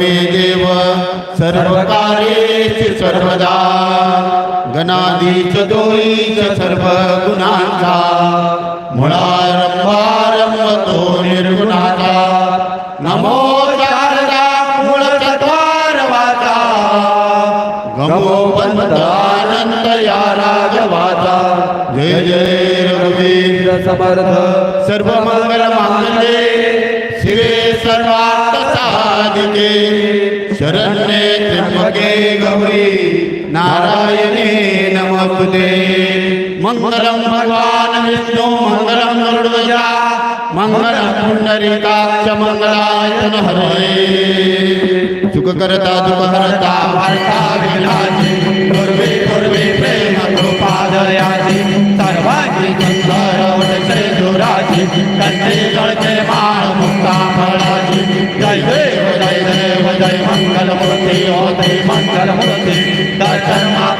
मे देव सर्वकार्येषु सर्वदा गणाधीश दोईच सर्व गुणांचा मुळारंभारंभ तो निर्गुणाचा नमो शारदा मूळ चत्वार वाचा गमो पंथ अनंत या राजवाचा जय जय रघुवीर समर्थ सर्व मंगल मांगले शिवे सर्वा साधिके शरण्ये त्र्यंबके गौरी, नारायणे नमस्ते मंगलम भगवान विष्णु, मंगलम गरुडध्वजा मंगलम पुंडरीकाक्ष मंगलायतन हरे सुख करता दुःख हरता प्रेम कृपादयाची सर्वांची दुराची कंठे मुक्ता जय मंगल मूर्ती होते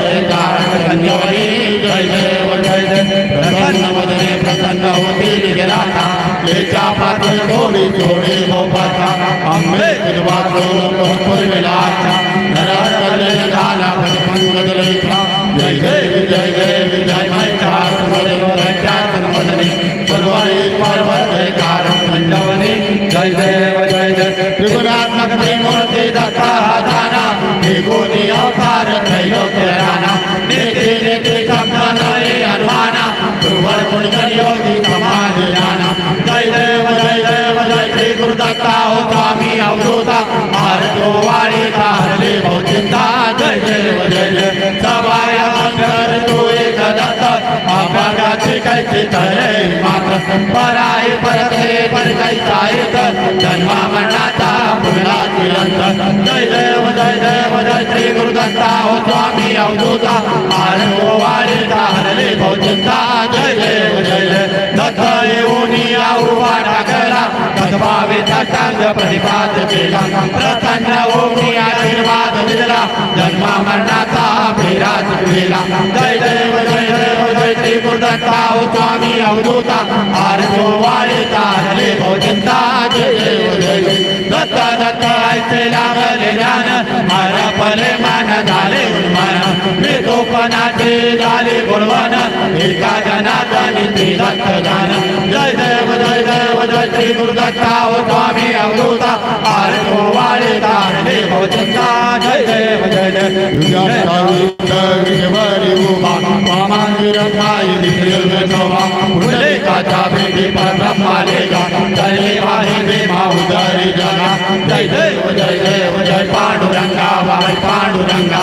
आता जय देवी जय देवी जय मैत्रा गुरुवारी वर्ते कारण संजवनी जय देव जय देव त्रिभुवनी पाता तुझायची नाही काही क्रमले परंतु न बोलले नाही काही वाद करता पडलो अपघाती कैसे तरे मात्र पराय परते पर कैसा येत जन्मा मरणाचा पुरणाची अंत जय देव जय देव जय श्री गुरुदत्ता हो स्वामी अवधूता भारतो वाणी हरले भौचिंता जय देव जय जय. दत्त येऊन उभा टाकला तद्भावे दत्तांग प्रतिपाद केला. प्रसन्न ओमी आशीर्वाद दिला. जन्मा मरणाचा फिराज केला जय देव जय देव जय श्री गुरुदत्ता हो स्वामी अवधूता. आरतो वाळे हरे हो भोजंता जय देव जय जय दत्त दत्त ऐसे लागले ज्ञान. मारा पले मान मी गोपनाचे झाले बोलवान एका जनार्दनी ते दत्त जय देव जय देव जय श्री गुरुदत्ता हो स्वामी अवधूता आरतो वाळे तारले भोजंता जय देव जय जय भेटी जय वाहे देवा उदरी जय देव जय देव जय पांडुरंगा वाय पांडुरंगा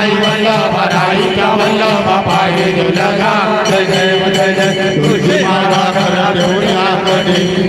ब्रह्माई वल्लभ राईच्या वल्लभ पाये दुलगा जय देव जय जय तुझी माता कर देऊया कधी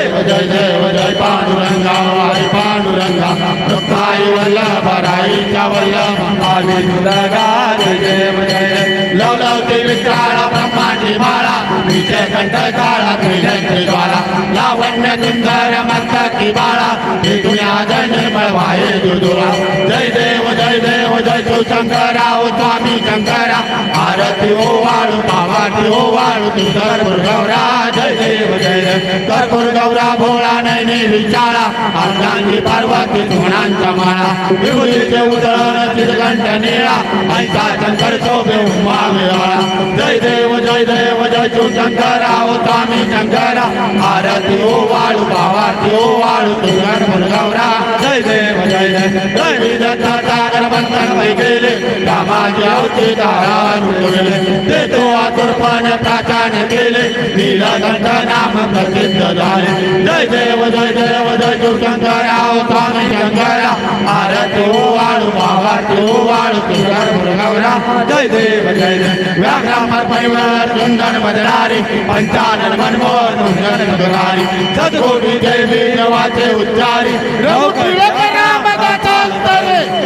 देव जय पांडुरंगा वाई पांडुरंगा रुक्माई वल्लभ राईच्या वल्लभ पाये दुर्गा जय देव जय जय लवलवते विकाळा ब्रह्मांडी माळा विजय कंठ काळा त्रिजंत्री ज्वाला लावण्य सुंदर मस्तकी हे दुनिया जय निर्मळ वाहे जय देव जय देव जय तू शंकरा ओ स्वामी शंकरा आरती ओ वाळू पावाटी ओ वाळू तू गौरा जय देव जय कर्पूर गौरा भोळा नैने विचारा अर्धांगी पार्वती सोणांचा माळा विभूतीचे उदळण चिरघंट निळा ऐसा शंकर शोभे उमा जय देव जय देव, जय तू शंकरा स्वामी शंकरा। आरती, ओ वाळू भावाती ओ वाळू तू कर्पूर गौरा। जय देव, जय जय जय विदत्त सागर बंधन वै गेले रामाची अवती दारान उडवले ते तो आतुरपणे प्राचान केले नीलकंठ नाम प्रसिद्ध झाले जय देव जय देव, जय तू शंकरा स्वामी शंकरा। आरती, ओ वाळू भावाती ओ वाळू तू कर्पूर गौरा जय देव। जय जय व्याघ्रामर परिवार सुंदर बदनारी, पंचानन मनमोहन सुंदर गगनारी सदकोटी देवी वाचे उच्चारी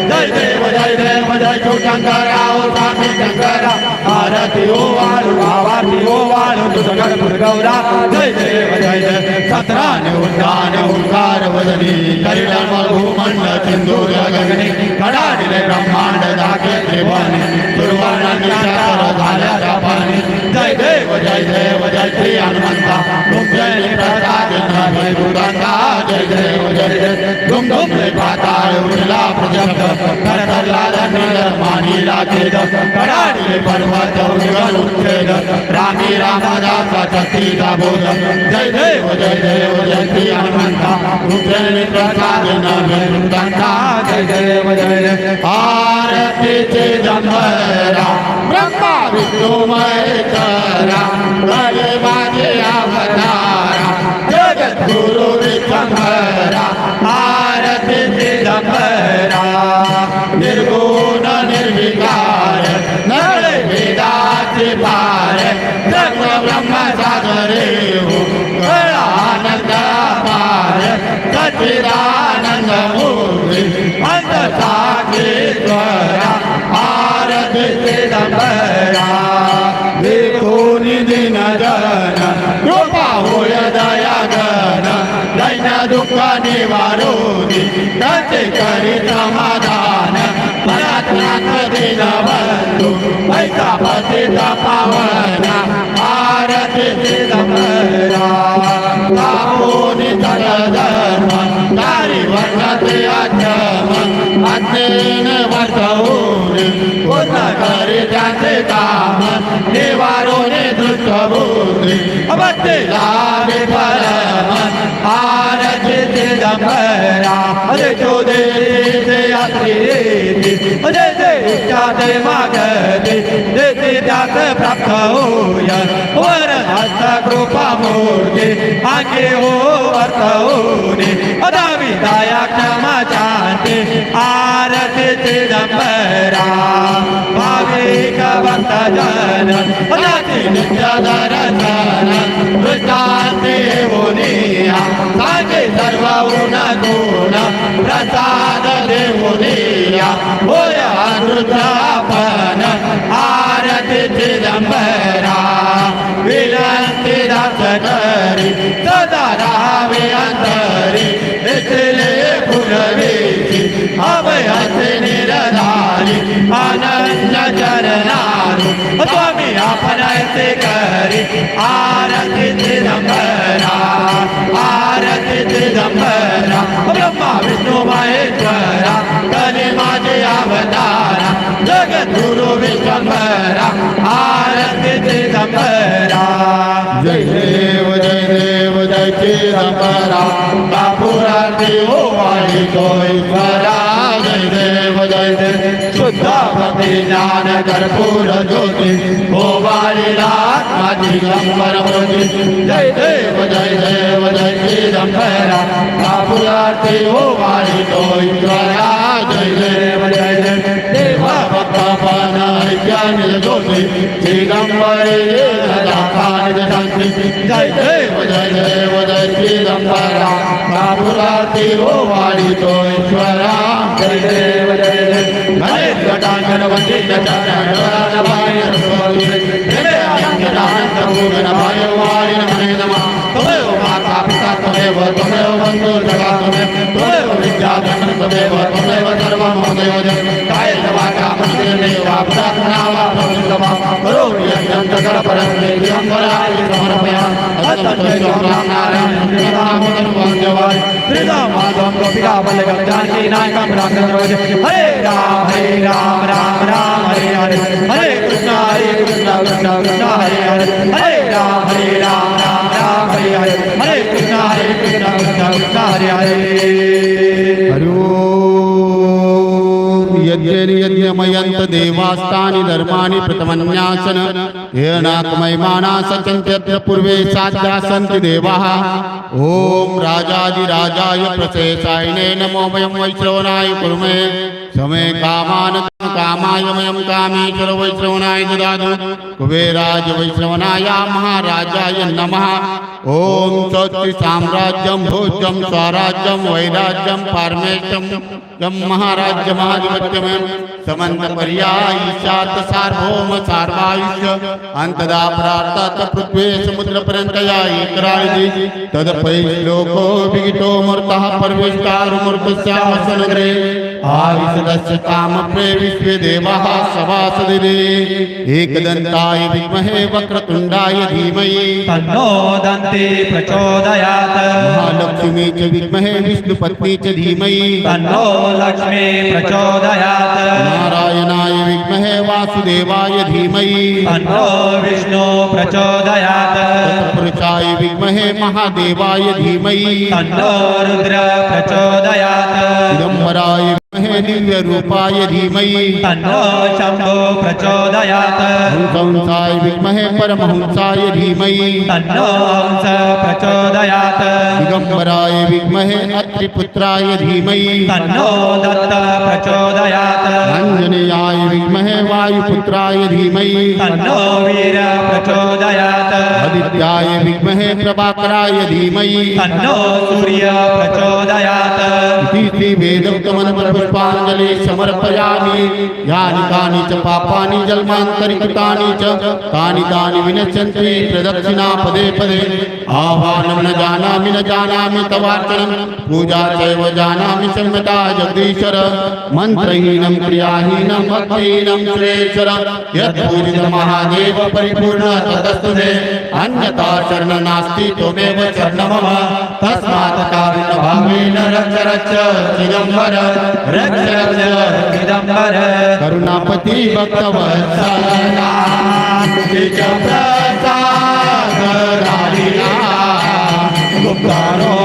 जय देव जय देव, जय तू शंकरा ओ स्वामी शंकरा। आरती ओ वाळू भावाती ओ वाळू तुझ कर्पूर गौरा जय देव, जय जय सत्राने उद्यान ओंकार वदनी। कैलास भूमंड सिंधूर गगने कडाडिले ब्रह्मांड दाखे देवाने दुर्वर्ण निशाचर झाल्या जापाने। जय देव जय देव, जय श्री हनुमंता। तुमचे प्रसाद नभे बुडंगा जय देव, जय जय दुम ले पाताळ उठला प्रजंग कर करला धनील मानीला खेद कडाडिले पर्वत उद्गल उच्छेद रामी रामदासा सतीचा बोध। जय देव जय देव, जय श्री हनुमंता। तुमचे प्रसाद बुडंगा जय देव, जय जय आरतीचे जंभरा ब्रह्मा, विष्णू महेश्वरा। गले माझे अवतारा आरतीचे दंबरा देखोनी दिन जन कृपा होय दया गण दैन दुःख निवारोनी त्याचे करी समाधान मनात दिन बंधू पैसा पतिता पावना आरतीचे दंबरा કામન દેવારોને દુષ્ટ બુદ્ધિ અબતે લાભે પરમન આ दंबरा अरे चोदे ते यात्री अरे ते इच्छा ते मागते देते त्यात प्राप्त होय वर हस्त कृपा मूर्ती आगे हो अर्थ होणे अदावी दया क्षमा शांती आरतीचे दंबरा भाविक भक्त जन अदाती नित्य दर्शन वृत्तांते मुनिया सांगे सर्व गुण कोणा प्रसाद देऊनिया होय रुद्रापन आरती चिदंबरा. विनंती दास करी सदा राहावे अंतरी. इथले फुलवेची अभयस निरधारी. आनंद चरणारी. स्वामी आपण ऐसे करी आरती चिदंबरा. चिदंबरा ब्रह्मा विष्णु महेश्वरा कने माजे अवतारा जगत गुरु विश्वंभरा आरत चिदंबरा जय देव जय देव, जय दिगंबरा बापुरा देव वाणी कोई परा जय देव। शुद्ध भक्ति ज्ञान कर्पूर ज्योति ओ वाणीला दिगंबर जय जय देव जय दिगंबरा बापुराती ओ वाणी तो ईश्वरा जय देव जय देव देवा भक्तपन ज्ञान ज्योति शांति जय देव जय देव जय दिगंबरा बापुराती ओ वाणी तो जय जय देव हरे घटांगन वंदित चरण भाई हरे आनंद पूर्ण भाई वाणी नमः नमः तमेव माता पिता तमेव तमेव बंधु सखा तमेव तमेव विद्या धन तमेव तमेव सर्वं ममेव जय काय वाचा मनसेव प्रार्थना वा प्रभुतमा करोमि यज्ञं सकल परस्मै दिगंबराय समर्पयामि अतः राम नारायण नाम वंदवाय श्रीराम माधवम गोपिका बल्लभ जानकी नायकम राम रोज हरे राम हरे राम राम राम हरे हरे हरे कृष्ण हरे कृष्ण कृष्ण कृष्ण हरे हरे हरे राम हरे राम राम राम हरे हरे हरे कृष्ण हरे कृष्ण कृष्ण कृष्ण हरे हरे यज्ञमयन्त देवास्तानि धर्माणि प्रतमन्यासन येनाकमयमाना सचन्त्यत्र पूर्वे साध्या सन्ति देवाः। ॐ राजाधिराजाय प्रशेषायणे नमो वयं वैश्रवणाय कुर्मे समे कामान् कामाय वयं कामेश्वर वैश्रवणाय ददातु कुबेराज वैश्रवणाय महाराजाय नमः। ॐ स्वस्ति साम्राज्यं भोज्यं स्वराज्यं वैराज्यं पारमेष्टं यं महाराज्यमाधिपत्यं समन्त पर्यायीशात सार्वभौम सार्वायुष्य। अंतदा प्रार्थात पृथ्वी समुद्रपर्यन्तया एकराळि तदपै श्लोको विगितो मूर्तः परमेष्टारुमूर्तस्यामसनगरे। आविशदस्य कामप्रे विश्वे देवाः सभासदिरे एकदन्ताय विद्महे वक्रतुण्डाय धीमहि तन्नो दन्ति प्रचोदयात्। महालक्ष्मी च विद्महे विष्णुपत्नी च धीमहि तन्नो लक्ष्मी प्रचोदयात्। नारायणाय विद्महे वासुदेवाय धीमहि तन्नो विष्णु प्रचोदयात्। पुरुषाय विद्महे महादेवाय धीमहि तन्नो रुद्र प्रचोदयात्। दिगंबराय दिव्य रूपाय धीमहि। तन्नो शम्भो प्रचोदयात्। हंसाय विद्महे परमहंसाय धीमहि। तन्नो हंस प्रचोदयात्। दिगंबराय विद्महे अत्रिपुत्राय धीमहि। तन्नो दत्त प्रचोदयात्। अंजनेयाय विद्महे वायुपुत्राय धीमहि। तन्नो वीर प्रचोदयात्। आदित्याय विद्महे प्रभाकराय धीमहि। तन्नो सूर्य प्रचोदयात्। इति वेदोक्तमन पुष्पाञ्जलि समर्पयामि। यानि कानि च पापानि जन्मान्तरिकृतानि च। तानि तानि विनश्यन्ति प्रदक्षिणा पदे पदे। आह्वानं न जानामि न जानामि तवार्चनं। पूजा चैव जानामि संहिता जगदीश्वर। मन्त्रहीनं क्रियाहीनं, भक्तिहीनं सुरेश्वर यत्पूजितं महादेव परिपूर्ण ततस्तु मे अन्यथा शरण नास्ति त्वमेव शरणं मम तस्मात् कारुण्यभावेन रक्ष रक्ष। चिदम्बर, रक्ष रक्ष, चिदम्बर। करुणापति भक्तवत्सला निज प्रसाद राहिला गुप्तारो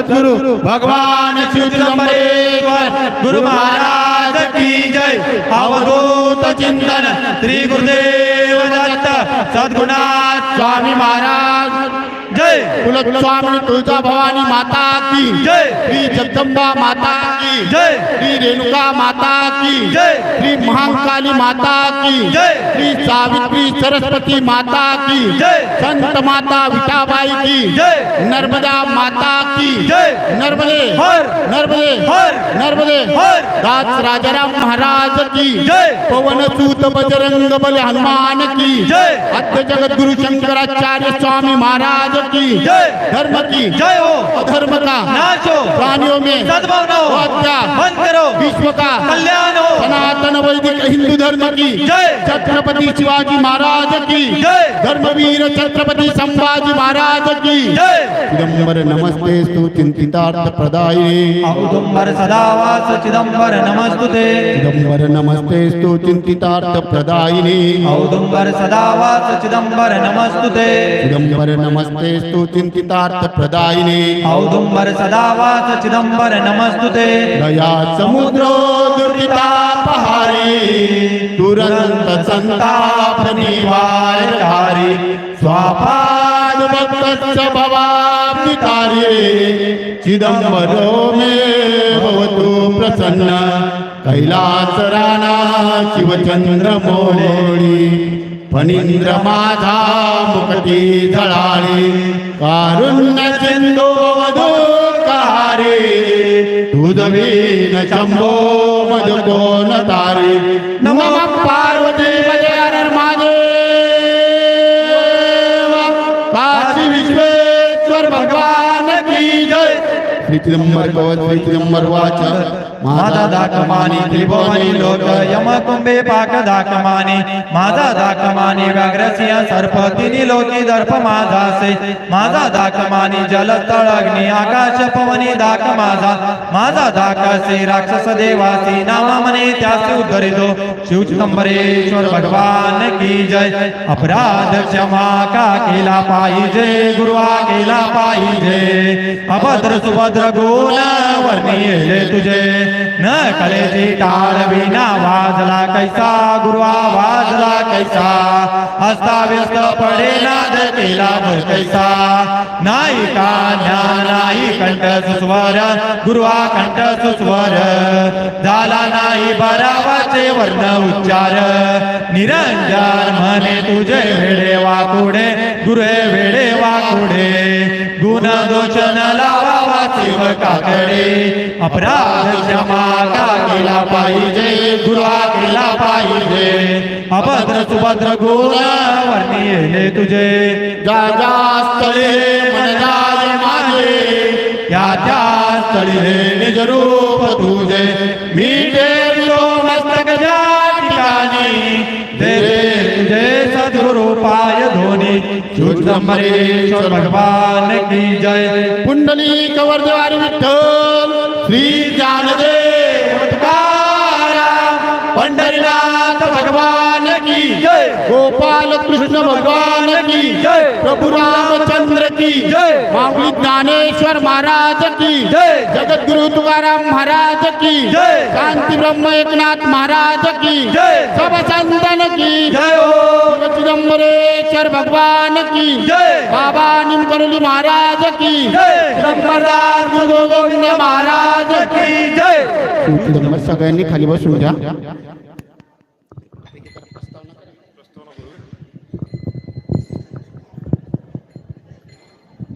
सद्गुरु भगवान गुरु महाराज की जय। अवधूत चिंतन श्री गुरुदेव दत्त सद्गुणाथ स्वामी महाराज कुलस्वामी तुळजा भवानी माता की। जय। श्री जगदंबा माता की। जय। श्री रेणुका माता की। जय। श्री महाकाली माता की। जय। श्री सावित्री सरस्वती माता की। जय। संत माता विठाबाई की। जय। नर्मदा माता की। जय। नर्मदे। हर। नर्मदे। हर। नर्मदे। हर। दास राजाराम महाराज की। जय। पवन सूत बजरंग बल हनुमान की। जय। अद्य जगत गुरु शंकराचार्य स्वामी महाराज की। जय। धर्म की। जय हो। अधर्म का। नाचो प्राणियों में। सद्भावना बंद करो। विश्व का। कल्याण हो। सनातन वैदिक हिंदू धर्म की। जय। छत्रपति शिवाजी महाराज की। जय। धर्मवीर छत्रपति संभाजी महाराज की। जय। चिदंबर नमस्ते स्तु चिंतितार्थ प्रदायिने। औदुंबर सदावास चिदम्बर नमस्तुते। चिदंबर नमस्ते स्तु चिंतितार्थ प्रदायिने। औदुंबर सदावास चिदम्बर नमस्तुते। चिदंबर नमस्ते स्तु चिंतितार्थ प्रदायिने औदुंबर सदावास चिदंबर नमस्तुते। दया समुद्रो दुर्तापहारी तुरंत संताप निवारणारी स्वापाद भक्त भवापितारे चिदंबरो मे भवतु प्रसन्न। माझा मुकटी झळाळी कारुण्य सिंधू वधूकारे तुझवीन शंभो मज कोण तारे नम पार्वती विश्वेश्वर भगवान की जय। श्री चिदंबर कवच श्री चिदंबर वाच माझा दाकमानी त्रिभुवनी लोक यम कुंभे पाक दाकमानी माझा दाकमानी व्याघ्रसिंह सर्प तिन्ही लोकी दर्प माझा से माझा दाकमानी जलतळ अग्नी आकाश पवनी दाक माझा माझा दाक से राक्षस देवासी नामा मने त्यासी उद्धरितो। शिव चिदंबरेश्वर भगवान की जय। अपराध क्षमा का केला पाहिजे गुरुवा केला पाहिजे अभद्र सुभद्र गुण वर्णी वर्णिले तुझे न कलेची टाळ विना वाजला कैसा गुरुवा वाजला कैसा हस्ता व्यस्त पडे नाद केला कैसा नाही कान्या नाही कंठ सुस्वर गुरुवा कंठ सुस्वर झाला नाही बरावाचे वर्ण उच्चार निरंजन म्हणे तुझे वेडे वाकुडे गुरे वेडे वाकुडे गुण दोष न लावा शिव काकडे अपराध क्षमा का केला पाहिजे गुरुवा केला पाहिजे. अभद्र सुभद्र गुण वर्णिले तुझे. जा जा स्थळे, मन जाय माझे या त्या स्थळी हे निज रूप तुझे. भगवान की जय। कुंडली कवरद्वार विठ्ठल श्री गोपाल कृष्ण भगवान की जय। प्रभु रामचंद्र की जय। माऊली ज्ञानेश्वर महाराज की जय। जगद्गुरु तुकाराम महाराज की जय। शांती ब्रह्म एकनाथ महाराज की जय। सब संतन की जय हो। चिदंबरेश्वर भगवान की जय। बाबा निमकरोली महाराज की जय। गोविंद महाराज की। जय। सगळ्यांनी खाली बसून घ्या.